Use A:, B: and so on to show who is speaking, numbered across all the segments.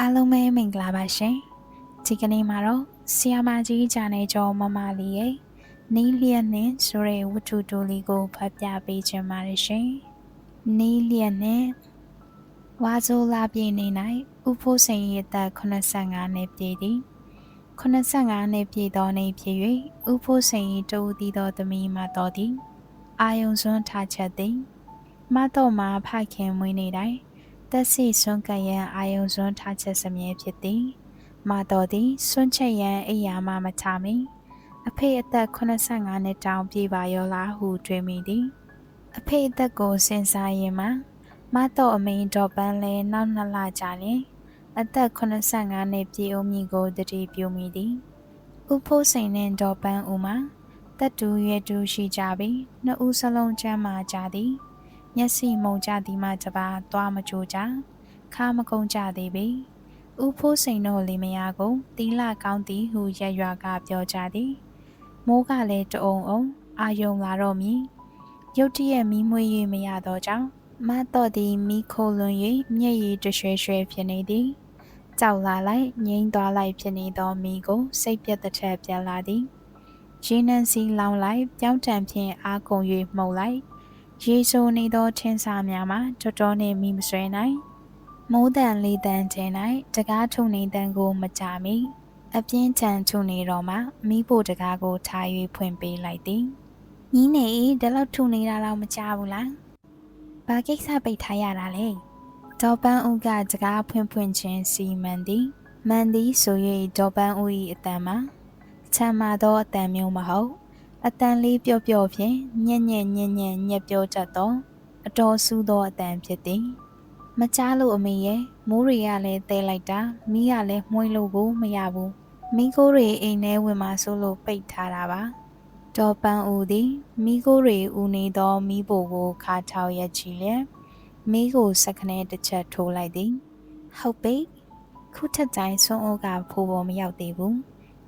A: အားလုံးပဲမင်္ဂလာပါရှင်ဒီကနေ့မှာတော့ဆီယာမကြီးဂျာနယ်ကျော်မမလေးရဲ့နီးလျက်နဲ့ဆိုတဲ့ဝတ္ထုတိုလေးကိုဖတ်ပြပေးခြင်းပါတယ်ရှင်နီးလျက်နဲ့ဝါဇိုလာပြည်နေ၌ဥဖို့စိန်ရဲ့သက်85နှစ်ပြည့်သည်85နှစ်ပြည့်သောနေ့ဖြစ်၍ဥဖို့စိန်၏တူသည်သောသမီးမတော်သည်အာယုံစွန်းထားချက်သည်မတော်မှာဖခင်မွေးနေတိုင်း တက်စီစွန်းကရန်အာယုံစွန်းထားချက်စမြဲဖြစ်သည်မတော်သည်စွန်းချက်ရန်အိယာမမချမီအဖေအသက်85နှစ်တောင်ပြည့်ပါရောလားဟုတွေးမိသည်အဖေအသက်ကိုစဉ်းစားရင်မှမတော်အမိန်တော်ပန်းလဲနောက်နှစ်လကြာလျင်အသက်85နှစ်ပြည့်ဦးမည်ကိုတတိပြုမိသည်ဥဖို့စိန်နှင့်တော်ပန်းဦးမှာတက်တူရွယ်တူရှိကြပြီးနှစ်ဦးစလုံးချမ်းမာကြသည် မျက်စိမုံကြသည်မှတပါသွားမကြိုကြခါမကုန်းကြသေးပေဥဖိုးစိန်တို့လီမယာကိုတီလာကောင်းသည်ဟုရက်ရွာကပြောကြသည်မိုးကလည်းတအုံအုံအာယုံလာတော့မည်ရုတ်တရက်မီးမွေး၍မရတော့ကြောင်းမတော့သည်မီးခိုလွန်၍မျက်ရည်တရွှဲရွှဲဖြစ်နေသည်ကြောက်လာလိုက်ငိမ့်သွားလိုက်ဖြစ်နေသောမီးကိုစိတ်ပြတ်တဲ့ထက်ပြန်လာသည်ရင်းနှံစီလောင်လိုက်ပြောင်းတံဖြင့်အာကုန်၍မှုန်လိုက် ရေဆိုနေသောထင်းစားများမှာတော်တော်နှင့်မိမဆွဲနိုင်မိုးတန်လေးတန်ကျင်း၌တကားထုံနေတန်ကိုမကြမီအပြင်းထန်ထုံနေတော့မှမိဖို့တကားကိုထား၍ဖွင့်ပေးလိုက်သည်ညီနေဒီလောက်ထုံနေတာတော့မကြဘူးလားဘာကိစ္စပိတ်ထားရတာလဲဒေါ်ပန်းဦးကတကားဖွင့်ဖွင့်ချင်းစီမံသည်မန်သည်ဆို၍ဒေါ်ပန်းဦး၏အတန်မှာချမ်းမာသောအတန်မျိုးမဟုတ် အတန်လေးပျော့ပျော့ဖြင့်ညံ့ညံ့ညံ့ညံ့ညက်ပြောတတ်သောအတော်ဆူသောအတန်ဖြစ်သည်မကြားလို့အမေရဲ့မိုးတွေကလည်းတဲလိုက်တာမိကလည်းမှုန်းလို့ကိုမရဘူးမိကိုတွေအိမ်ထဲဝင်มาဆိုလို့ပိတ်ထားတာပါဒေါ်ပန်းဦးသည်မိကိုတွေဦးနေသောမိဖို့ကိုခါထောက်ရက်ချီလျက်မိကိုစက္ကနဲတစ်ချက်ထိုးလိုက်သည်ဟုတ်ပြီခုထက်တိုင်းဆွန်းအိုးကဖိုးပေါ်မရောက်သေးဘူး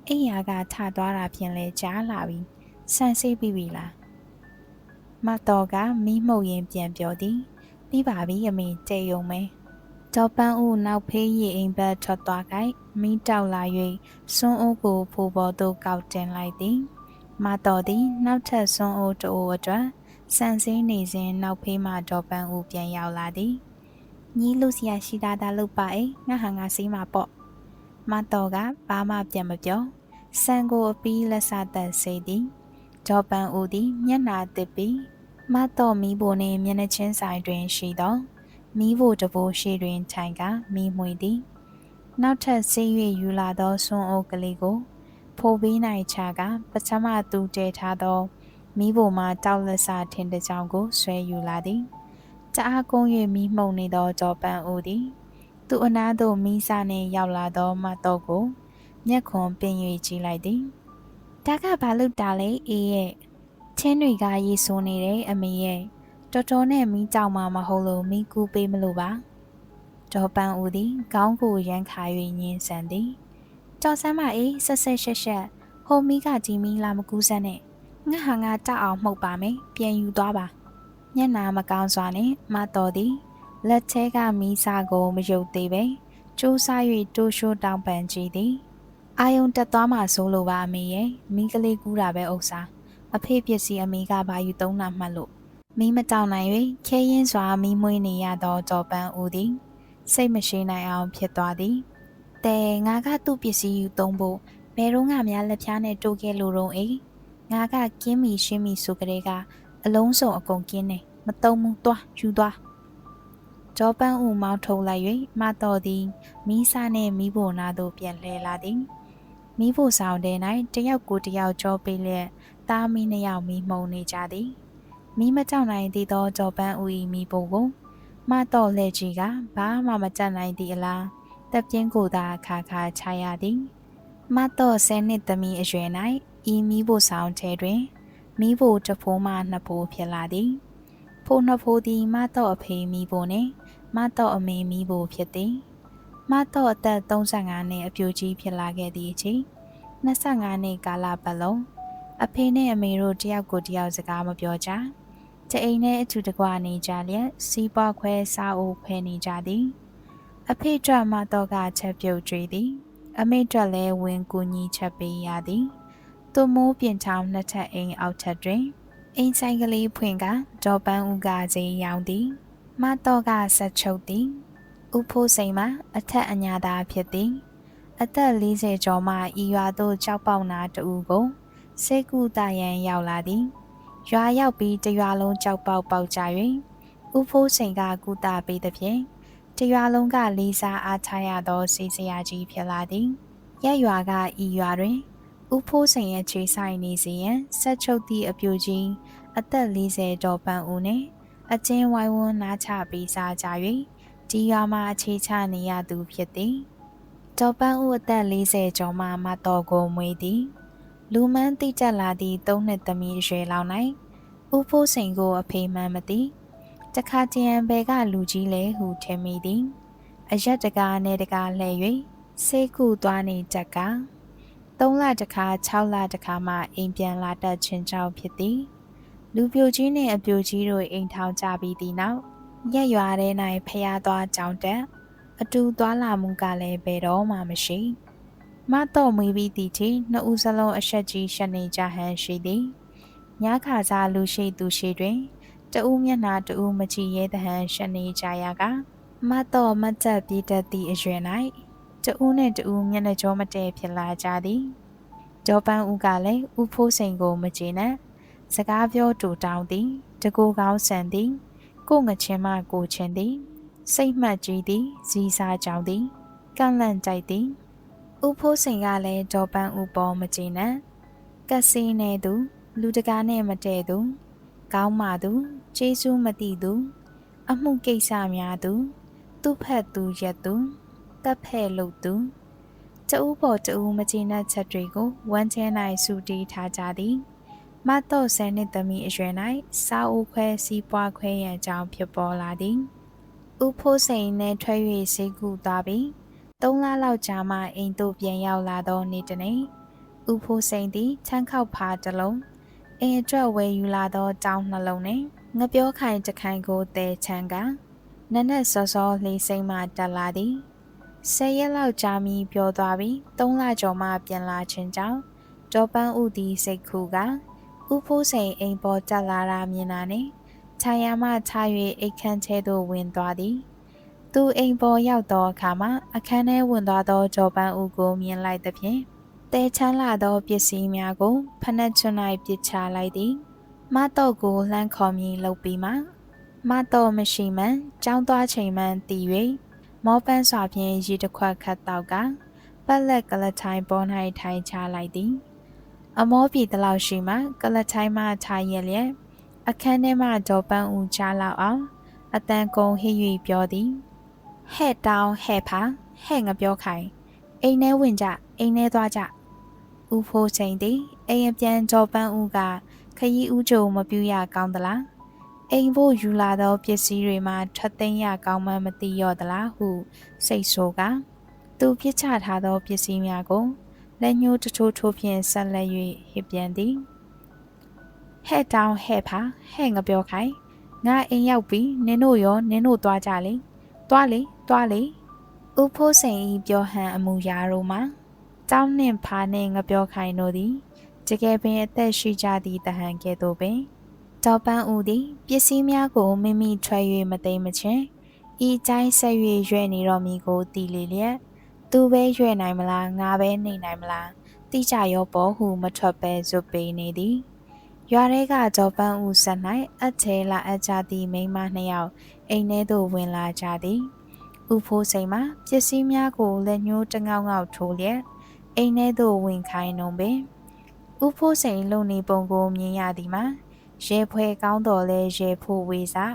A: အိယာကထသွားတာဖြင့်လဲကြားလာပြီ ဆန်ဆေးပြီးပြီလားမတော်ကမီးမှုတ်ရင်ပြန်ပြောသည်ပြီးပါပြီအမေတဲ့ယုံမဲဒေါ်ပန်းဦးနောက်ဖေးရီအိမ်ဘက်ထွက်သွားခိုက်မီးတောက်လာ၍စွန်းအိုးကိုဖိုးပေါ်သို့ကောက်တင်လိုက်သည်မတော်သည်နောက်ထပ်စွန်းအိုးတိုးအတွက်ဆန်စင်းနေစဉ်နောက်ဖေးမှဒေါ်ပန်းဦးပြန်ရောက်လာသည်ညီလူစရာရှိတာသာလုပ်ပါအေးငါဟာငါစီးမှာပေါ့မတော်ကဘာမှပြန်မပြောဆန်ကိုအပီးလက်စသက်စေသည် ဒေါ်ပန်ဦးသည်မျက်နာတစ်ပြီးမတော်မီးဖို့နှင့်မျက်နှာချင်းဆိုင်တွင်ရှိသောမီးဖို့တဘိုးရှိတွင်ထိုင်ကမီးမွေသည်နောက်ထပ်ဆေး၍ယူလာသောဆွန်းအုပ်ကလေးကို ဖိုးပေးနိုင်ချကပထမသူတည်ထားသောမီးဖို့မှတောက်လက်စာထင်းတစ်ကြောင်ကိုဆွဲယူလာသည်တအားကုန်း၍မီးမှုန်နေသောဒေါ်ပန်ဦးသည် သူ့အနားသို့မီးစာနှင့်ရောက်လာသောမတော်ကို မျက်ခွန်ပင်၍ကြည့်လိုက်သည် ဒါကဘာလို့တာလဲအေးရဲ့ချင်းတွေကရေဆိုးနေတယ်အမေရဲ့တော်တော်နဲ့မီးကြောက်မှမဟုတ်လို့မီးကူးပေးမလို့ပါဒေါ်ပန်းဦးသည်ခေါင်းကိုရမ်းခါ၍ညင်းဆန်သည်ကြော်စမ်းမအေးဆက်ဆက်ရှက်ရှက်ဟိုမီးကကြီးမီးလာမကူးစမ်းနဲ့ငါဟာငါတောက်အောင်မှုတ်ပါမယ်ပြန်ယူသွားပါညနာမကောင်းစွာနဲ့မတော်သည်လက်ထဲကမီးစာကိုမယုတ်သေးပဲစူးစား၍တိုးရှိုးတောင်းပန်ကြည့်သည် အာယုံတက်သွားမှဆိုလိုပါအမေရဲ့မိကလေးကူးတာပဲဥစ္စာအဖေပစ္စည်းအမေကဘာယူသုံးတာမှတ်လို့မိမတောင်းနိုင်၍ခဲရင်စွာမိမွေးနေရသောကြော်ပန်းဦးသည်စိတ်မရှိနိုင်အောင်ဖြစ်သွားသည်တဲငါကသူ့ပစ္စည်းယူသုံးဖို့ဘယ်တော့မှများလက်ဖြားနဲ့တိုးခဲ့လို့တော့အေးငါကကင်းမီရှင်းမီဆိုကြတဲ့ကအလုံးစုံအကုန်ကင်းနေမတုံးဘူးသွားယူသွားကြောပန်းဦးမောင်းထုံလိုက်၍မတော်သည်မိစားနှင့်မိဖို့နာသို့ပြန်လှည့်လာသည် မိဖို့ဆောင်တဲ့၌တယောက်ကိုတယောက်ကြောပေးလျက်သားမီးနှစ်ယောက်မီးမှုန်နေကြသည်မိမကြောက်နိုင်သေးသောကြောပန်းဦး၏မိဖို့ကိုမတော်လက်ကြီးကဘာမှမကြက်နိုင်သည့်အလားတပ်ပြင်းကိုသာခါခါချရသည်မတော်ဆယ်နှစ်သမီးအရွယ်၌ဤမိဖို့ဆောင်ထဲတွင်မိဖို့တဖိုးမှနှစ်ဖိုးဖြစ်လာသည်ဖိုးနှစ်ဖိုးသည်မတော်အဖေမိဖို့နှင့်မတော်အမေမိဖို့ဖြစ်သည် မတော်အသက်35နှစ်အပြိုကြီးဖြစ်လာခဲ့သည့်အချိန်25နှစ်ကာလပတ်လုံးအဖေနဲ့အမေတို့တယောက်ကိုတယောက်စကားမပြောကြတအိမ်နဲ့အထူတကွနေကြလျက်စီးပွားခွဲစားအိုခွဲနေကြသည် အဖေအတွက်မတော့ကချက်ပြုတ်ကြွေသည် အမေအတွက်လည်းဝင်ကူညီချက်ပေးရသည်သူမိုးပြင်ချောင်းနှစ်ထပ်အိမ်အောက်ထပ်တွင်အိမ်ဆိုင်ကလေးဖွင့်ကဒေါ်ပန်းဦးကစေးရောင်သည် မတော့ကဆက်ချုပ်သည် ဥဖိုးစိန်မှာအထက်အညာသားဖြစ်သည် အသက်40ကျော်မှဤရွာသို့ကြောက်ပေါက်နာတူကိုစိတ်ကူတရန်ရောက်လာသည်ရွာရောက်ပြီးတရွာလုံးကြောက်ပေါက်ပေါက်ကြ၍ဥဖိုးစိန်ကကူတာပေးသည်ဖြင့်တရွာလုံးကလေးစားအားထားရသောစီစရာကြီးဖြစ်လာသည်ရက်ရွာကဤရွာတွင်ဥဖိုးစိန်ရဲ့ခြေဆိုင်နေစီရန်ဆက်ချုပ်သည့်အပြူကြီးအသက်40ဒေါ်ပန်းဦးနှင့်အချင်းဝိုင်းဝန်းနားချပေးစားကြ၍ ဒီရွာမှာအခြေချနေရသူဖြစ်သည်ဒေါ်ပန်းဦးအသက်40ကျော်မှမတော်ကိုမွေးသည် လူမန်းတိကျလာသည့်သုံးနှစ်သမီးရွယ်လောက်၌ဥဖိုးစိန်ကိုအဖေမှန်းမသိတခါတရံဘဲကလူကြီးလဲဟုထင်မိသည်အရက်တကားနဲ့တကားလှဲ့၍စိတ်ကူသွားနေတက်က3လတခါ6လတခါမှအိမ်ပြန်လာတတ်ခြင်းကြောင့်ဖြစ်သည် လူပြိုကြီးနှင့်အပြိုကြီးတို့အိမ်ထောင်ကြပြီးသည့်နောက် ရက်ရွာထဲ၌ဖျားသွားကြောင်းတက်အတူသွားလာမှုကလည်းဘယ်တော့မှမရှိမတော့မွေးပြီးသည့်ထိနှစ်ဦးစလုံးအဆက်ကြီးရှက်နေကြဟန်ရှိသည်ညခါစားလူရှိသူရှိတွင်တဦးမျက်နှာတဦးမကြည့်ရဲသဟန်ရှက်နေကြရကမတော့မတက်ပြတတ်သည့်အရွယ်၌တဦးနှင့်တဦးမျက်နှာကြောမတည့်ဖြစ်လာကြသည်ဒေါ်ပန်းဦးကလည်းဥဖိုးစိန်ကိုမကျေနပ်စကားပြောတူတောင်းသည်တကူကောင်းဆန်သည် ကိုငချင်းမကိုချင်းသည် စိတ်မှတ်ကြီးသည်ဇီးစားကြောင်သည်ကန့်လန့်ကြိုက်သည်ဥဖိုးစိန်ကလည်းဒေါ်ပန်းဥပေါ်မကျေနပ်ကက်စီနေသူ လူတကာနဲ့မတည့်သူကောင်းမှသူကျေးဇူးမသိသူ အမှုကိစ္စများသူ သူ့ဖက်သူရက်သူတပ်ဖဲ့လို့သူတဦးပေါ်တဦးမကျေနပ်ချက်တွေကိုဝမ်းချဲ၌စူတီးထားကြသည် မတော့ဆယ်နှစ်သမီးအရွယ်၌စာအုပ်ခွဲစီးပွားခွဲရန်ကြောင်းဖြစ်ပေါ်လာသည်ဥဖိုးစိန်နဲ့ထွက်၍စိတ်ကူသွားပြီးသုံးလလောက်ကြာမှအိမ်သို့ပြန်ရောက်လာသောနေ့တနေ့ဥဖိုးစိန်သည်ချမ်းခောက်ဖားတစ်လုံးအိမ်အတွက်ဝယ်ယူလာသောတောင်းနှလုံးနှင့်ငပြောခိုင်တခိုင်ကိုတဲချမ်းကနနက်စောစောလေးစိမ့်မှတက်လာသည်ဆယ်ရက်လောက်ကြာမီပြောသွားပြီးသုံးလကျော်မှပြန်လာခြင်းကြောင့်ဒေါ်ပန်းဦးသည်စိတ်ခုက ဥဖိုးစိန်အိမ်ပေါ်တက်လာတာမြင်တာနှင့်ခြာယာမှခြား၍အိတ်ခမ်းချဲသို့ဝင်သွားသည်သူအိမ်ပေါ်ရောက်သောအခါမှာအခန်းထဲဝင်သွားသောဒေါ်ပန်းဦးကိုမြင်လိုက်သဖြင့်တဲချမ်းလာသောပစ္စည်းများကိုဖနက်ချွန်း၌ပစ်ချလိုက်သည်မတော့ကိုလှမ်းခေါ်မြည်လုပ်ပြီးမှမတော့မရှိမှန်ကြောင်းသွားချိန်မှန်တည်၍မောပန်းစွာဖြင့်ရေတစ်ခွက်ခတ်တော့ကပက်လက်ကလထိုင်ပေါ်၌ထိုင်ချလိုက်သည် အမောပြီတလောက်ရှိမှကလထိုင်မှထားရလျက်အခန်းထဲမှဒေါ်ပန်းဦးချလောက်အောင်အတန်ကုန်ဟိ၍ပြောသည်ဟဲ့တောင်းဟဲ့ဖာဟဲ့ငပြောခိုင်အိမ်ထဲဝင်ကြအိမ်ထဲသွားကြဦးဖိုးချိန်သည်အိမ်အပြန်ဒေါ်ပန်းဦးကခရီးဦးကြုံမပြူရကောင်းသလားအိမ်ဖို့ယူလာသောပစ္စည်းတွေမှာထွက်သိမ်းရကောင်းမှမသိရော့သလားဟုစိတ်ဆိုးကသူပြစ်ချထားသောပစ္စည်းများကို လက်ညှိုးတထိုးထိုးဖြင့်ဆက်လက်၍ဟစ်ပြန်သည်ဟဲ့တောင်းဟဲ့ဖာဟဲ့ငပြောခိုင်ငါအိမ်ရောက်ပြီနင်တို့ရောနင်တို့သွားကြလေသွားလေသွားလေဥဖိုးစိန်ဤပြောဟန်အမူအရာတို့မှာတောင်းနှင့်ဖာနှင့်ငပြောခိုင်တို့သည်တကယ်ပင်အသက်ရှိကြသည့်တဟန်ကဲ့သို့ပင်ဒေါ်ပန်းဦးသည်ပစ္စည်းများကိုမိမိထွက်၍မသိမချင်းဤတိုင်းဆက်၍ရွဲ့နေတော်မူကိုတည်လေလျက် သူပဲရွဲ့နိုင်မလားငါပဲနေနိုင်မလားတိကြရောပေါ်ဟုမထွက်ပဲဇွတ်ပေနေသည်ရွာထဲကဒေါ်ပန်းဦးဆက်၌အထဲလာအကြသည့်မိန်းမနှစ်ယောက်အိမ်ထဲသို့ဝင်လာကြသည်ဥဖိုးစိန်မှာပစ္စည်းများကိုလက်ညှိုးတငောက်ငောက်ထိုးလျက်အိမ်ထဲသို့ဝင်ခိုင်းနှုံပင်ဥဖိုးစိန်လုံနေပုံကိုမြင်ရသည်မှာရဲဖွဲကောင်းတော်လဲရဲဖို့ဝေစာ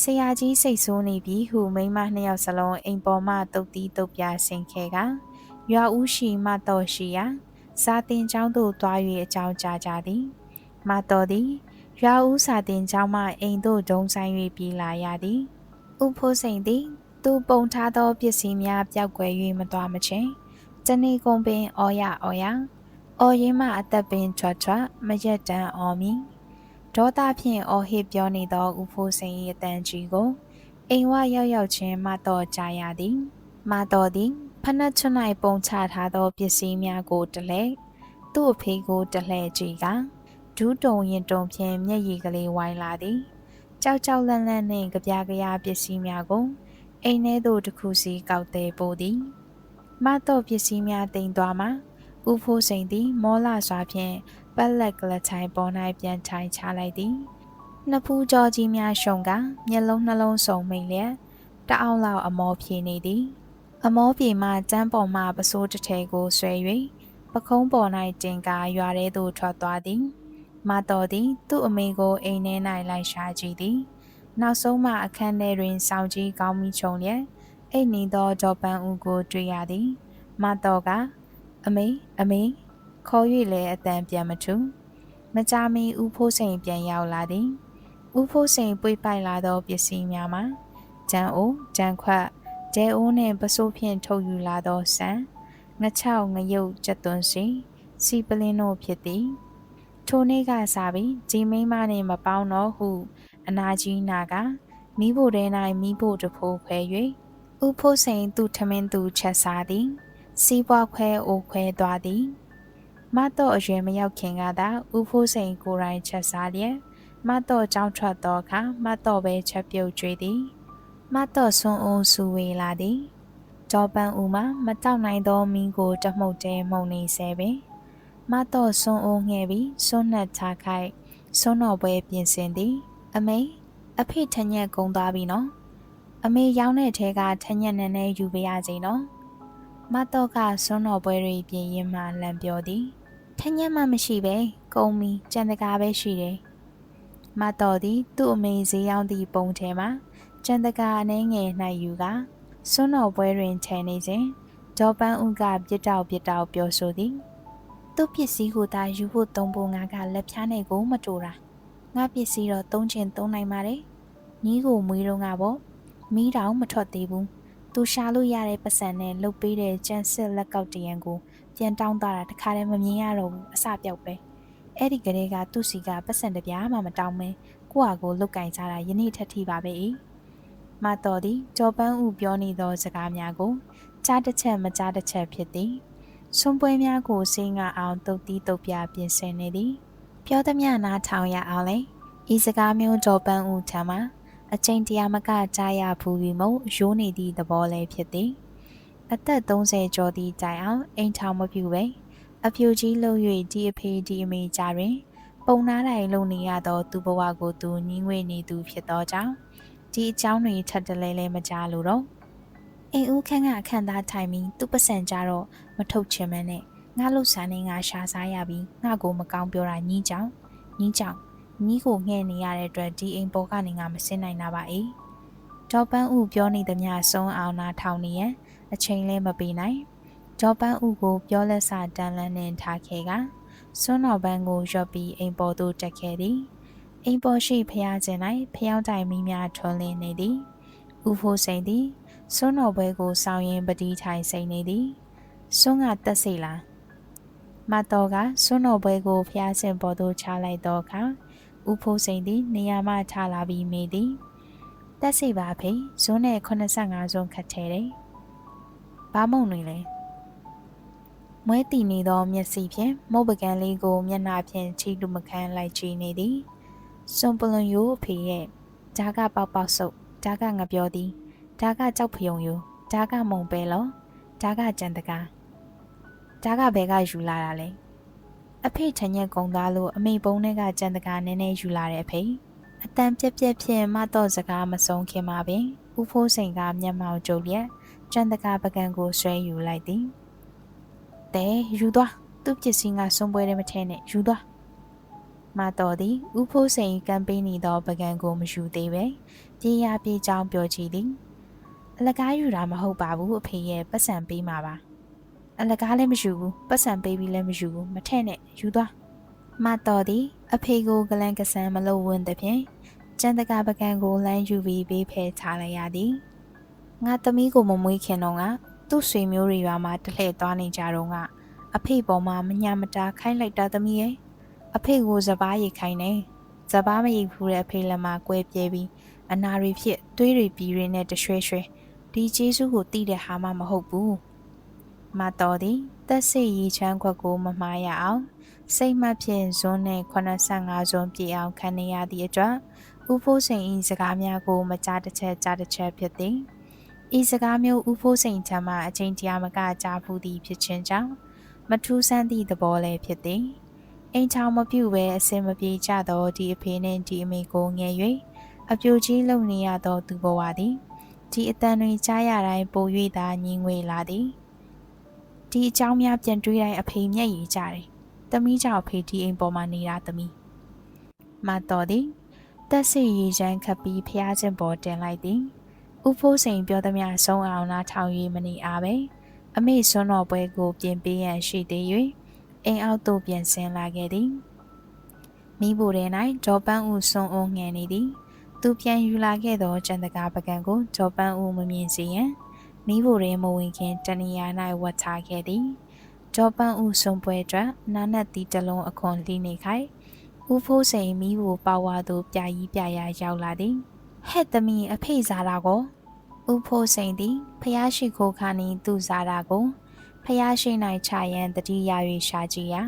A: ဆရာကြီးစိတ်ဆိုးနေပြီဟုမိမနှစ်ယောက်စလုံးအိမ်ပေါ်မှတုတ်တီးတုတ်ပြဆင်ခဲကရွာဦးရှိမတော်ရှိရာစာတင်ကျောင်းသို့သွား၍အကြောင်းကြားကြသည် မတော်သည်ရွာဦးစာတင်ကျောင်းမှအိမ်သို့ဒုံဆိုင်၍ပြေးလာရသည်ဥဖိုးစိန်သည် သူပုံထားသောပစ္စည်းများပျောက်ကွယ်၍မသွားမချင်းတနေ့ကုန်ပင်အော်ရအော်ရအော်ရင်မှအသက်ပင်ချွတ်ချွတ်မရက်တမ်းအော်မီ ဒေါသဖြင့်အော်ဟစ်ပြောနေသောဥဖိုးစိန်၏အတန်ကြီးကိုအိမ်ဝရောက်ရောက်ချင်းမတော်ကြရသည်မတော်သည်ဖနက်ချွတ်၌ပုံချထားသောပစ္စည်းများကိုတလဲသူ့အဖေကိုတလှဲ့ကြည့်ကဒူးတုံရင်တုံဖြင့်မျက်ရည်ကလေးဝိုင်းလာသည်ကြောက်ကြောက်လန့်လန့်နှင့်ကြပြကြရပစ္စည်းများကိုအိမ်ထဲသို့တစ်ခုစီကောက်သေးပို့သည်မတော်ပစ္စည်းများတင်သွားမှဥဖိုးစိန်သည် မောလာစွာဖြင့် ပက်လက်ကလချိုင်ပေါ်၌ပြန်ထိုင်ချလိုက်သည်နှစ်ဖူးကြောကြီးများရှုံကမျက်လုံးနှလုံးစုံမိန်လျက်တအောင်လောက်အမောဖြေနေသည် အမောပြေမှကျမ်းပေါ်မှပစိုးတစ်ထဲကိုဆွဲ၍ပခုံးပေါ်၌တင်ကာရွာထဲသို့ထွက်သွားသည်မတော်သည် သူ့အမေကိုအိမ်ထဲ၌လိုက်ရှာကြည့်သည်နောက်ဆုံးမှအခန်းထဲတွင်စောင်းကြီးကောင်းမိချုံလျက်အိတ်နေသောဒေါ်ပန်းဦးကိုတွေ့ရသည် မတော်ကအမေအမေ ခေါ်၍လည်းအတန်ပြန်မထူမကြမီဦးဖိုးစိန်ပြန်ရောက်လာသည်ဦးဖိုးစိန်ပွေပိုက်လာသောပစ္စည်းများမှာဂျန်အိုဂျန်ခွတ်ဒဲအိုးနှင့်ပစိုးဖြင့်ထုတ်ယူလာသောဆန်ငချောက်ငရုတ်ကြက်သွန်းစီစီပလင်းတို့ဖြစ်သည်ထိုနေ့ကစားပြီးဂျီမိန်းမနှင့်မပေါင်းတော့ဟုအနာကြီးနာကမိဖို့တဲ၌မိဖို့တဖိုးခွဲ၍ဥဖို့စိန်သူထမင်းသူချက်စားသည် စီးပွားခွဲအိုခွဲသွားသည် မတော့အရွယ်မရောက်ခင်ကသာဥဖို့စိန်ကိုယ်တိုင်ချက်စားလျက်မတော့ကြောင်းထွက်သောအခါမတော့ပဲချက်ပြုတ်ကျွေးသည်မတော့ဆွန်းအိုးဆူဝေလာသည်ဒေါ်ပန်ဦးမှာမတောက်နိုင်သောမင်းကိုတမှုတ်တဲမှုန်နေဆဲပင်မတော့ဆွန်းအိုးငှဲ့ပြီးဆွန်းနှက်ထားခိုက်ဆွန်းတော်ပွဲပြင်ဆင်သည် အမေအဖေထညက်ကုံသွားပြီနော်အမေရောင်းတဲ့ထဲကထညက်နဲ့နဲ့ယူပေးရစီနော်မတော့ကဆွန်းတော်ပွဲတွေပြင်ရင်မှလန့်ပြောသည် ထညက်မှမရှိပဲကုံမီကြံတကားပဲရှိတယ်မတော်သည်သူ့အမေဈေးရောက်သည့်ပုံထဲမှာကြံတကားအနေငယ်၌ယူကဆွန်းတော်ပွဲတွင်ခြံနေစဉ်ဒေါ်ပန်းဦးကပြစ်တောက်ပြစ်တောက်ပြောဆိုသည်သူ့ပစ္စည်းကိုသာယူဖို့သုံးဖို့ငါကလက်ဖြားနေကိုမတူတာငါပစ္စည်းတော့သုံးချင်သုံးနိုင်ပါတယ်ညီးကိုမွေးတော့ငါပေါ့မီးတောင်မထွက်သေးဘူးသူရှာလို့ရတဲ့ပတ်စံနဲ့လှုပ်ပေးတဲ့ကြံစစ်လက်ကောက်တရံကို ပြန်တောင်းသွားတာတခါတည်းမမြင်ရတော့ဘူးအစပြောက်ပဲအဲ့ဒီကလေးကသူ့စီကပတ်စံတပြားမှမတောင်းမဲကိုယ့်ဟာကိုလုတ်ကင်ကြတာယနေ့ထက်ထိပါပဲ၏မတော်သည်ကြော်ပန်းဥပြောနေသောစကားများကိုကြားတစ်ချက်မကြားတစ်ချက်ဖြစ်သည်ဆွန်ပွဲများကိုစိငါအောင်တုတ်တီးတုတ်ပြပြင်ဆင်နေသည်ပြောသမျှနားထောင်ရအောင်လေဤစကားမျိုးကြော်ပန်းဥထံမှာအချိန်တရာမကကြားရဘူးပြီးမို့ရိုးနေသည့်သဘောလည်းဖြစ်သည် အသက်30ကျော်သည့်တိုင်အောင်အိမ်ထောင်မပြူပဲအဖြူကြီးလှုပ်၍ဒီအဖေဒီအမေကြားတွင် ပုံနာတိုင်လုံနေရသော သူဘဝကိုသူညင်းငွေနေသူဖြစ်သောကြောင့်ဒီအကြောင်းတွေထပ်တလဲလဲမကြားလို့တော့အိမ်ဦးခန်းကအခန့်သားထိုင်ပြီးသူ့ပစံကြတော့မထုတ်ချင်မနဲ့ငါလှုပ်ဆန်းနေငါရှာစားရပြီးငါကိုမကောင်းပြောတာညီးကြောင်ညီးကြောင်ညီးကိုငှဲ့နေရတဲ့အတွက်ဒီအိမ်ပေါ်ကနေငါမစင်းနိုင်တာပါအေးဒေါ်ပန်းဦးပြောနေသမျှဆုံးအောင်နာထောင်နေရန် အချိန်လဲမပေးနိုင်ဒေါ်ပန်းဦးကိုပြောလက်စာတန်လန်းနဲ့ထားခဲ့ကစွန်းတော်ပန်းကိုရွတ်ပြီးအိမ်ပေါ်သို့တက်ခဲ့သည်အိမ်ပေါ်ရှိဖျားကျင်၌ဖျောင်းတိုင်မီးများထွန်းလင်းနေသည်ဥဖိုးစိန်သည်စွန်းတော်ဘဲကိုစောင်းရင်ပတိထိုင်စိန်နေသည်စွန်းကတက်စိတ်လားမတော်ကစွန်းတော်ဘဲကိုဖျားစင်ပေါ်သို့ချလိုက်တော့အခါဥဖိုးစိန်သည် နေရာမှထလာပြီးမေးသည်တက်စိတ်ပါဖေဇွန်းနဲ့85ဇွန်းခတ်ထဲတယ် ဘာမုံနေလဲမွဲတီနေသောမျက်စိဖြင့်မုတ်ပကံလေးကို မျက်နှာဖြင့်ချီလူမခန်းလိုက်ကြည့်နေသည်စွန်ပလွန်ယိုအဖေရဲ့ဓာကပေါက်ပေါက်ဆုပ်ဓာကငပြောသည်ဓာကကြောက်ဖယုံယိုဓာကမုံပဲလောဓာကကြံတကာဓာကဘဲကယူလာတာလဲအဖေထညက်ကုံသားလို့အမေပုံးထဲကကြံတကာနည်းနည်းယူလာတဲ့အဖေအတန်ပြက်ပြက်ဖြင့်မတော့စကားမဆုံးခင်မှာပင်ဦးဖိုးစိန်ကမျက်မှောင်ကျုပ်လျက် ကြံတကာပကံကိုဆွဲယူလိုက်သည်တဲယူသွားသူ့ပစ္စည်းကဆုံးပွဲတယ်မထဲနဲ့ယူသွားမတော်သည်ဥဖိုးစိန်ကမ်ပိန်းနေသောပကံကိုမယူသေးပဲပြေးရပြေးကြောင်းပြောကြည့်သည်အလကားယူတာမဟုတ်ပါဘူးအဖေရဲ့ပတ်စံပေးမှာပါအလကားလည်းမယူဘူးပတ်စံပေးပြီးလည်းမယူဘူးမထဲ့နဲ့ယူသွားမတော်သည်အဖေကိုဂလန်ကဆန်မလို့ဝင်သည်ဖြင့်ကျန်တကာပကံကိုလမ်းယူပြီးပေးဖယ်ထားလိုက်ရသည် ငါသမီးကိုမမွေးခင်တော့ကသူ့ဆွေမျိုးတွေရွာမှာတလှည့်သွားနေကြတော့ကအဖေပေါ်မှာမညာမတာခိုင်းလိုက်တာသမီးရဲ့အဖေကိုစပားရိတ်ခိုင်းနေစပားမရိတ်ဘူးတဲ့အဖေလက်မှာကွဲပြဲပြီးအနာတွေဖြစ်သွေးတွေပြီးတွေနဲ့တရွှဲရွှဲဒီကျေးဇူးကိုသိတဲ့ဟာမှမဟုတ်ဘူးမတော်သည်တက်စိတ်ရည်ချမ်းခွက်ကိုမမှားရအောင်စိတ်မှဖြင့်ဇွန်းနဲ့85ဇွန်းပြည့်အောင်ခံနေရသည့်အတွက်ဥဖိုးစိန်၏စကားများကိုမကြားတစ်ချက်ကြားတစ်ချက်ဖြစ်သည် ဤစကားမျိုးဥဖိုးစိန်ချမ်းမှအချင်းတရားမကကြားဖူးသည်ဖြစ်ခြင်းကြောင့်မထူးဆန်းသည့်သဘောလည်းဖြစ်သည်အိမ်ချောင်မပြုတ်ပဲအစင်မပြေကြသောဒီအဖေနှင့်ဒီအမေကိုငယ်၍အပြိုကြီးလုံနေရသောသူဘဝသည်ဒီအတန်တွင်ကြားရတိုင်းပို၍သာညင်ငွေလာသည်ဒီအကြောင်းများပြန်တွေးတိုင်းအဖေမျက်ရည်ကျတယ်။သမီးကြောင့်အဖေဒီအိမ်ပေါ်မှာနေတာသမီး။မတော်သည်တက်စီရီချမ်းခပ်ပြီးဖျားခြင်းပေါ်တင်လိုက်သည်။ ဥဖိုးစိန်ပြောသမျှဆုံးအောင်နားထောင်၍မနေအားပဲ။အမေစွန်းတော်ပွဲကို ပြင်ပေးရန်ရှိသေး၍အိမ်အောက်သို့ပြန်ဆင်းလာခဲ့သည်။မိဖို့ထဲ၌ဒေါ်ပန်းဦးစွန်းအိုးငယ်နေသည်။သူပြန်ယူလာခဲ့သောကျန်တကာပကံကိုဒေါ်ပန်းဦးမမြင်စေရန်မိဖို့ရဲမဝင်ခင်တနေရာ၌ဝတ်ထားခဲ့သည်ဒေါ်ပန်းဦးဆုံးပွဲအတွက်နာနတ်တီတလုံးအခွန်လှီးနေခိုင်ဦးဖိုးစိန်မိဖို့ပါဝါသူပြာကြီးပြရာရောက်လာသည် ဟဲ့သမီးအဖေစားတာကိုဦးဖိုးစိန်သည်ဖျားရှိခိုးခါနီသူ့စားတာကိုဖျားရှိ၌ခြာရန်တတိယ၍ရှာကြည့်ရာ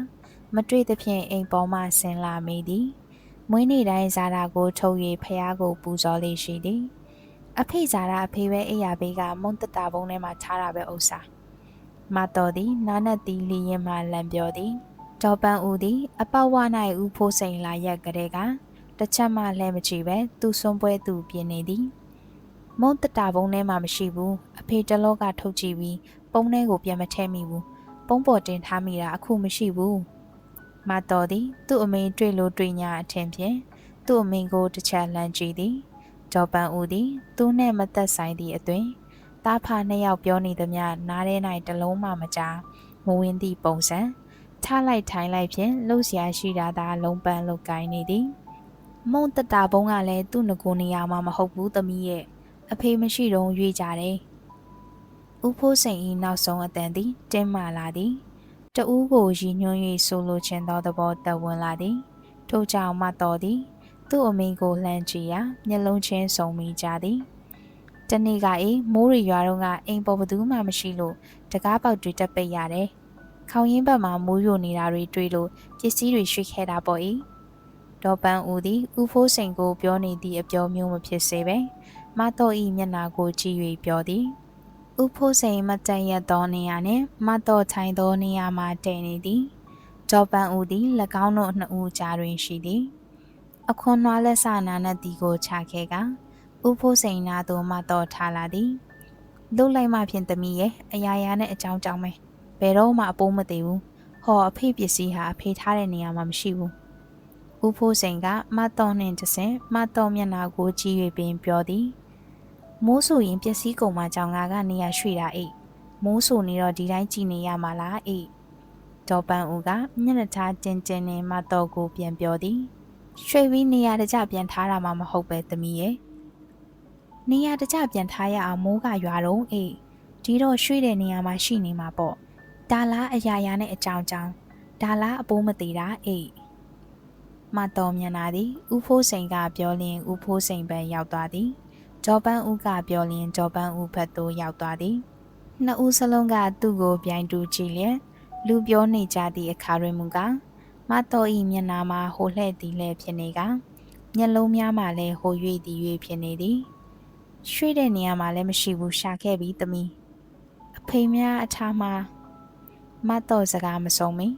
A: မတွေ့သဖြင့်အိမ်ပေါ်မှဆင်းလာမိသည်မွေးနေ့တိုင်းစားတာကိုထုတ်၍ဖျားကိုပူဇော်လေးရှိသည်အဖေစားတာအဖေပဲအိယာဘေးကမုံတတာဘုံထဲမှာထားတာပဲဥစ္စာမတော်သည်နာနတ်သည်လီရင်မှလံပြောသည်ဒေါ်ပန်းဦးသည် အပေါဝ၌ဦးဖိုးစိန်လာရက်ကလေးက တချက်မှလဲမကြည့်ပဲသူ့စွန်ပွဲသူပြင်းနေသည်မုံတတာဘုံထဲမှာမရှိဘူးအဖေတလောကထုတ်ကြည့်ပြီးပုံထဲကိုပြန်မထဲမိဘူးပုံပေါ်တင်ထားမိတာအခုမရှိဘူးမတော်သည် သူ့အမေတွေ့လို့တွေ့ညာအထင်ဖြင့်သူ့အမေကိုတစ်ချက်လှမ်းကြည့်သည်ဒေါ်ပန်ဦးသည်သူနှင့်မသက်ဆိုင်သည့်အတွင်သားဖနှစ်ယောက်ပြောနေသည်များနားထဲ၌တလုံးမှမကြားမဝင်းသည့်ပုံစံထားလိုက်ထိုင်လိုက်ဖြင့်လှုပ်ရှားရှိတာသာလုံးပန်းလုတ်ကိုင်းနေသည် မုံတတာဘုံကလည်းသူ့ငကိုနေရာမှာမဟုတ်ဘူးသမီးရဲ့အဖေမရှိတော့ရွေးကြတယ်ဥဖိုးစိန်၏နောက်ဆုံးအတန်သည်တင်းမာလာသည်တဦးကိုရည်ညွှန်း၍ဆိုလိုချင်သောသဘောတက်ဝင်လာသည်ထို့ကြောင့်မတော်သည်သူ့အမိကိုလှမ်းကြည့်ရာမျက်လုံးချင်းစုံမိကြသည်တနေ့ကအေးမိုးရီရွာတော့ကအိမ်ပေါ်ဘသူမှမရှိလို့တကားပေါက်တွေတက်ပိတ်ရတယ်ခေါင်းရင်းဘက်မှာမိုးယိုနေတာတွေတွေ့လို့ပစ္စည်းတွေရွှေ့ခဲ့တာပေါ့၏ ဒေါ်ပန်းဦးသည်ဥဖိုးစိန်ကိုပြောနေသည့်အပြောမျိုးမဖြစ်စေပဲမတော်ဤမျက်နာကိုကြည့်၍ပြောသည်ဥဖိုးစိန်မတန်ရသောနေရာနှင့်မတော်ထိုင်သောနေရာမှာတည်နေသည်ဒေါ်ပန်းဦးသည်၎င်းတို့နှစ်ဦးကြားတွင်ရှိသည်အခွန်နွားလက်စနာနဲ့တီကိုချခဲ့ကဥဖိုးစိန်နာသို့မှတော့ထားလာသည်လုတ်လိုက်မှဖြင့်သမီးရဲ့အရာရာနဲ့အကြောင်းကြောင်းပဲဘယ်တော့မှအပိုးမသေးဘူးဟောအဖေပစ္စည်းဟာအဖေထားတဲ့နေရာမှာမရှိဘူး ဥဖိုးစိန်ကမတော်နှင့်တဆင်မတော်မျက်နာကိုကြည့်၍ပင်ပြောသည်မိုးဆိုရင်ပစ္စည်းကုန်မှကြောင်ငါကနေရရွှေ့တာအိတ်မိုးဆိုနေတော့ဒီတိုင်းကြည်နေရမှာလားအိတ်ဒေါ်ပန်ဦးကမျက်နှာထားတင်းတင်းနဲ့မတော်ကိုပြန်ပြောသည်ရွှေပြီးနေရာတကျပြန်ထားတာမှမဟုတ်ပဲသမီးရဲ့နေရာတကျပြန်ထားရအောင်မိုးကရွာတော့အေးဒီတော့ရွှေတဲ့နေရာမှာရှိနေမှာပေါ့ဒါလားအရာရာနဲ့အကြောင်းကြောင်းဒါလားအပိုးမသေးတာအေး မတော်မြန်လာသည်ဥဖိုးစိန်ကပြောလင်းဥဖိုးစိန်ဘက်ရောက်သွားသည်ဂျော်ပန်းဦးကပြောလင်းဂျော်ပန်းဦးဘက်သို့ရောက်သွားသည်နှစ်ဦးစလုံးကသူ့ကိုပြိုင်တူကြည့်လျက်လူပြောနေကြသည့်အခါတွင်မူကားမတော်ဤမျက်နာမှာဟိုလှဲ့သည်လှဲ့ဖြစ်နေကမျက်လုံးများမှာလည်းဟို၍သည်၍ဖြစ်နေသည်ရွှေ့တဲ့နေရာမှာလည်းမရှိဘူးရှာခဲ့ပြီးသမီးအဖေများအထားမှာမတော်စကားမဆုံးမီ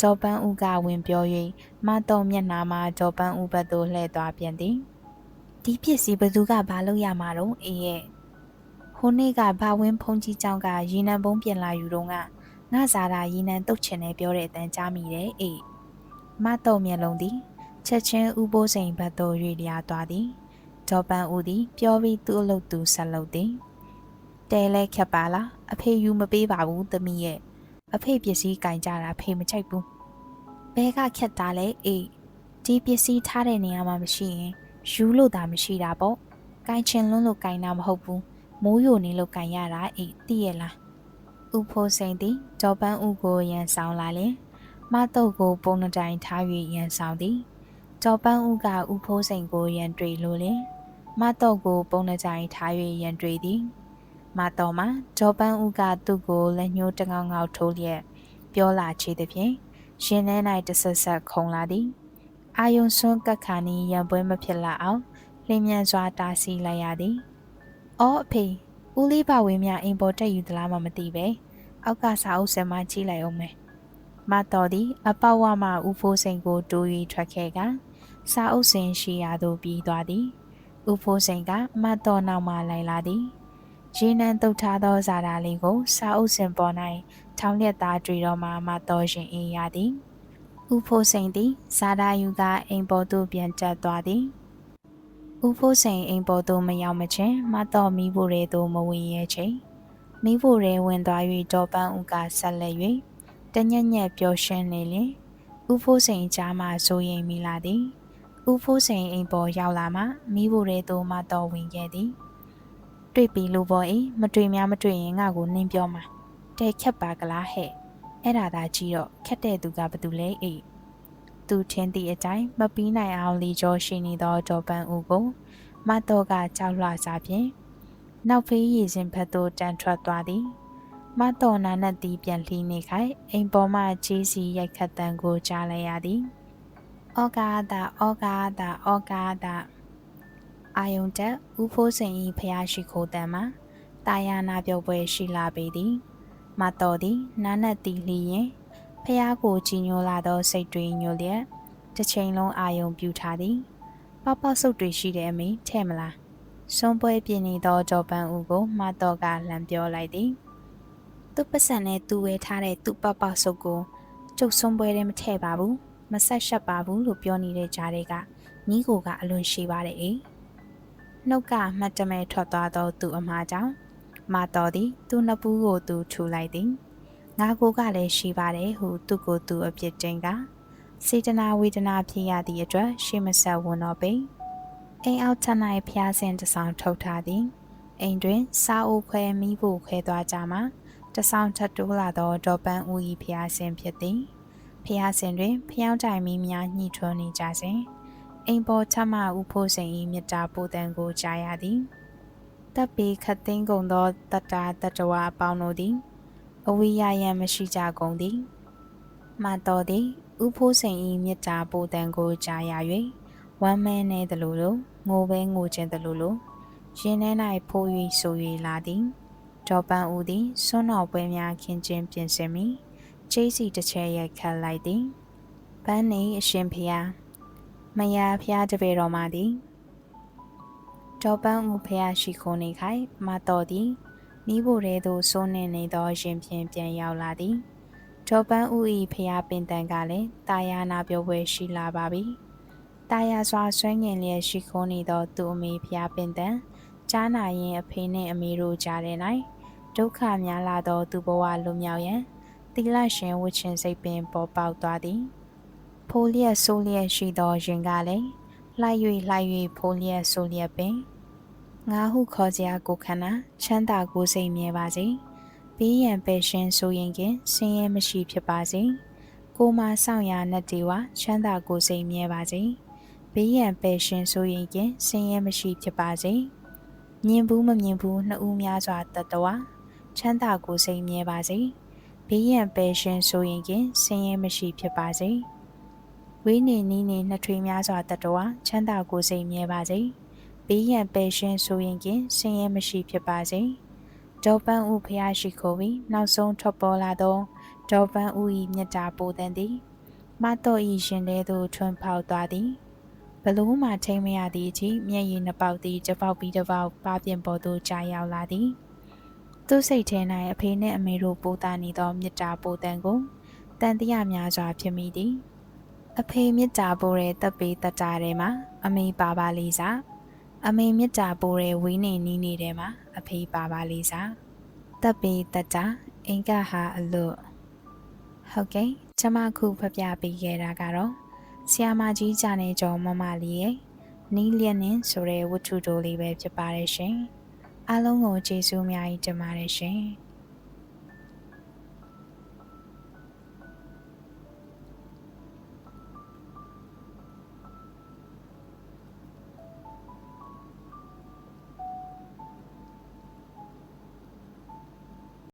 A: ဂျော်ပန်းဦးကဝင်ပြော၍မတုံမျက်နှာမှာဂျော်ပန်းဦးဘက်သို့လှည့်သွားပြန်သည်ဒီပစ္စည်းဘသူကဘာလုပ်ရမှာတော့အေးရဲ့ဟိုနေ့ကဘာဝင်းဖုန်ကြီးကြောင့်ကရေနံပုံးပြန်လာယူတော့ကငါစားတာရေနံတုတ်ချင်တယ်ပြောတဲ့အတန်းကြားမိတယ်အေးမတုံမျက်လုံးသည်ချက်ချင်းဥပိုးစိန်ဘက်သို့ရွေ့လျားသွားသည်ဂျော်ပန်းဦးသည်ပြောပြီးသူ့အလုပ်သူဆက်လုပ်သည်တဲလဲခက်ပါလားအဖေယူမပေးပါဘူးသမီးရဲ့ အဖေပစ္စည်းကင်ကြတာဖေမချိုက်ဘူးဘဲကခက်တာလဲအေးဒီပစ္စည်းထားတဲ့နေရာမှာမရှိရင်ယူလို့သာမရှိတာပေါ့ကင်ချင်လွန်းလို့ကင်တာမဟုတ်ဘူးမိုးယိုနေလို့ကင်ရတာအေးသိရလားဥဖိုးစိန်သည်ဒေါ်ပန်းဦးကိုရန်ဆောင်လာလင်မတော့ကိုပုံနှတိုင်ထား၍ရန်ဆောင်သည်ကြော်ပန်းဦးကဥဖိုးစိန်ကိုရန်တွေ့လို့လင်မတော့ကိုပုံနှကြိုင်ထား၍ရန်တွေ့သည် မတော်မှာဂျော်ပန်းဦးကသူ့ကိုလက်ညှိုးတငောင်းငေါထိုးလျက်ပြောလာချေသည်ဖြင့်ရှင်ထဲ၌တဆက်ဆက်ခုံလာသည်အာယုံစွန်းကက်ခါနီရံပွဲမဖြစ်လာအောင်လင်းမြန်စွာတားဆီးလိုက်ရသည်။အော်အဖေဦးလေးပါဝင်းမြအိမ်ပေါ်တက်ယူသလားမှမသိပဲ။အောက်ကစာအုပ်ဆယ်မကြည့်လိုက်အောင်မယ်။မတော်သည်အပေါဝမှဦးဖိုးစိန်ကိုတိုး၍ထွက်ခဲ့ကစာအုပ်စင်ရှိရာသို့ပြေးသွားသည်။ဦးဖိုးစိန်ကမတော်နောက်မှလိုက်လာသည်။ ရေနံတုတ်ထားသောဇာတာလေးကိုစာအုပ်စင်ပေါ်၌ထောင်လက်သားတွေ့တော့မှမတော်ရှင်အေးရသည်။ဦးဖိုးစိန်သည်ဇာတာယူကအိမ်ပေါ်သို့ပြန်တက်သွားသည်ဦးဖိုးစိန်အိမ်ပေါ်သို့မရောက်မချင်းမတော်မိဖို့ရဲသို့မဝင်ရဲချင်းမိဖို့ရဲဝင်သွား၍ဒေါ်ပန်းဦးကဆက်လက်၍တညက်ညက်ပျော်ရွှင်နေလျင်ဦးဖိုးစိန်ကြားမှစိုးရိမ်မိလာသည်ဦးဖိုးစိန်အိမ်ပေါ်ရောက်လာမှမိဖို့ရဲသို့မတော်ဝင်ခဲ့သည် တွေ့ပြီလို့ပေါ်အေးမတွေ့များမတွေ့ရင်ငါ့ကိုနင်းပြောမှာတဲခက်ပါကလားဟဲ့အဲ့ဒါသာကြီးတော့ခက်တဲ့သူကဘသူလဲအေးသူထင်းသည့်အတိုင်းမပီးနိုင်အောင်လီကျော်ရှိနေသောဒေါ်ပန်းဦးကိုမတော်ကကြောက်လွှစားဖြင့်နောက်ဖေးရည်စင်ဖက်သို့တန်ထွက်သွားသည်မတော်နာနဲ့တီးပြန်လှီးနေခိုင်အိမ်ပေါ်မှကြီးစီရိုက်ခတ်တန်ကိုကြားလိုက်ရသည်ဩကာဒဩကာဒဩကာဒ အာယုန်တက်ဦးဖိုးစိန်ဤဖျားရှိခိုးတန်မှာတာယာနာပြုတ်ပွဲရှိလာပေသည်မတော်သည်နားနတ်တီလျင်ဖះကိုကြည်ညိုလာသောစိတ်တွေညိုလျက်တစ်ချိန်လုံးအာယုံပြူထားသည်ပေါပေါဆုပ်တွေရှိတဲ့အမေထဲ့မလားစွန်ပွဲပြင်းနေသောကြောပန်းဦးကိုမတော်ကလမ်းပြောလိုက်သည်သူ့ပစံနဲ့သူ့ဝဲထားတဲ့သူ့ပေါပေါဆုပ်ကိုကျုပ်စွန်ပွဲထဲမထည့်ပါဘူးမဆက်ရှက်ပါဘူးလို့ပြောနေတဲ့ကြားတွေကညီကိုကအလွန်ရှိပါတယ်အေး နှုတ်ကမှတ်တမဲထွက်သွားသောသူအမှားကြောင့်မတော်သည် သူ့နှစ်ပူးကိုသူထူလိုက်သည်ငါကိုကလည်းရှိပါတယ်ဟုသူ့ကိုသူအပြစ်တင်ကစေတနာဝေဒနာဖြစ်ရသည့်အတွက်ရှေ့မဆက်ဝန်တော့ပေအိမ်အောက်ထ၌ဖျားစင်တဆောင်ထုတ်ထားသည်အိမ်တွင်စားအိုခွဲမိဖို့ခွဲသွားကြမှာတဆောင်ထပ်တိုးလာသောဒေါ်ပန်းဦး၏ဖျားစင်ဖြစ်သည်ဖျားစင်တွင်ဖျောင်းတိုင်မီများညှိထွန်းနေကြစဉ် အိမ်ပေါ်ထမဦးဖို့စိန်၏မြတ်တာပိုတန်ကိုကြားရသည်တပ်ပြီးခတ်သိမ်းကုန်သောတတတတဝအပေါင်းတို့သည်အဝိယယံမရှိကြကုန်သည်မတော်သည်ဥဖိုးစိန်ဤမြတ်တာပိုတန်ကိုကြားရ၍ဝမ်းမဲနေသလိုလိုငိုပဲငိုခြင်းသလိုလိုရင်ထဲ၌ဖိုး၍ဆို၍လာသည်ဒေါ်ပန်းဦးသည်စွန်းတော်ပွဲများခင်းခြင်းပြင်ဆင်မိကျိစီတစ်ချက်ရိုက်ခတ်လိုက်သည်ပန်းနေအရှင်ဖျား မယားဖျားတပေတော်မှသည်ဒေါ်ပန်းဦးဖျားရှိခိုးနေခိုင်မတော်သည်မိဖို့တဲသို့စိုးနေနေသောရင်ဖြင့်ပြန်ရောက်လာသည်ဒေါ်ပန်းဦး၏ဖျားပင်တန်ကလည်းတာယာနာပြောပွဲရှိလာပါပြီတာယာစွာဆွဲငင်လျက်ရှိခိုးနေသောသူအမေဖျားပင်တန်ကြားနာရင်အဖေနှင့်အမေတို့ကြားထဲ၌ဒုက္ခများလာသောသူဘဝလွတ်မြောက်ရန်တိလရှင်ဝှချင်စိတ်ပင်ပေါ်ပေါက်သွားသည် ဖိုးလျက်ဆိုးလျက်ရှိသောရင်ကလည်းလှိုက်၍လှိုက်၍ဖိုးလျက်ဆိုးလျက်ပင်ငါဟုခေါ်ကြကိုခန္ဓာချမ်းသာကိုစိတ်မြဲပါစေဘေးရန်ပယ်ရှင်ဆိုရင်ကဆင်းရဲမရှိဖြစ်ပါစေကိုမဆောင်ရာနဲ့တေဝချမ်းသာကိုစိတ်မြဲပါစေဘေးရန်ပယ်ရှင်ဆိုရင်ကဆင်းရဲမရှိဖြစ်ပါစေမြင်ဘူးမမြင်ဘူးနှစ်ဦးများစွာတတဝချမ်းသာကိုစိတ်မြဲပါစေဘေးရန်ပယ်ရှင်ဆိုရင်ကဆင်းရဲမရှိဖြစ်ပါစေ ဝိနေနီးနေနှစ်ထွေးများစွာတတဝချမ်းသာကိုစိတ်မြဲပါစေဘေးရန်ပယ်ရှင်ဆိုရင်ကဆင်းရဲမရှိဖြစ်ပါစေဒေါ်ပန်းဦးဖျားရှိခိုးပြီးနောက်ဆုံးထွက်ပေါ်လာသောဒေါ်ပန်းဦး၏မြတ်တာပိုတန်သည်မတော်၏ရှင်တဲသို့ထွန်းဖောက်သွားသည်ဘလို့မှထိမ့်မရသည့်အထိမျက်ရည်နှပေါက်သည်တပေါက်ပြီးတပေါက်ပါပြင်ပေါ်သို့ကြာရောက်လာသည်သူစိတ်ထဲ၌အဖေနှင့်အမေတို့ပိုးတာနေသောမြတ်တာပိုတန်ကိုတန်တရားများစွာဖြစ်မိသည် အဖေမြတ်တာပိုးတဲ့တပ်ပေတတာထဲမှာအမေပါပါလေးစားအမေမြတ်တာပိုးတဲ့ဝင်းနေနီးနေတဲ့မှာအဖေပါပါလေးစားတပ်ပေတတာအင်္ဂဟာအလွတ်ဟုတ်ကဲ့ကျမခုဖပြပေးခဲ့တာကတော့ဆီယာမကြီးဂျာနေကျော်မမလေးရဲ့နီးလျက်နင်းဆိုတဲ့ဝတ္ထုတိုလေးပဲဖြစ်ပါတယ်ရှင်အားလုံးကိုကျေးဇူးအများကြီးတင်ပါတယ်ရှင်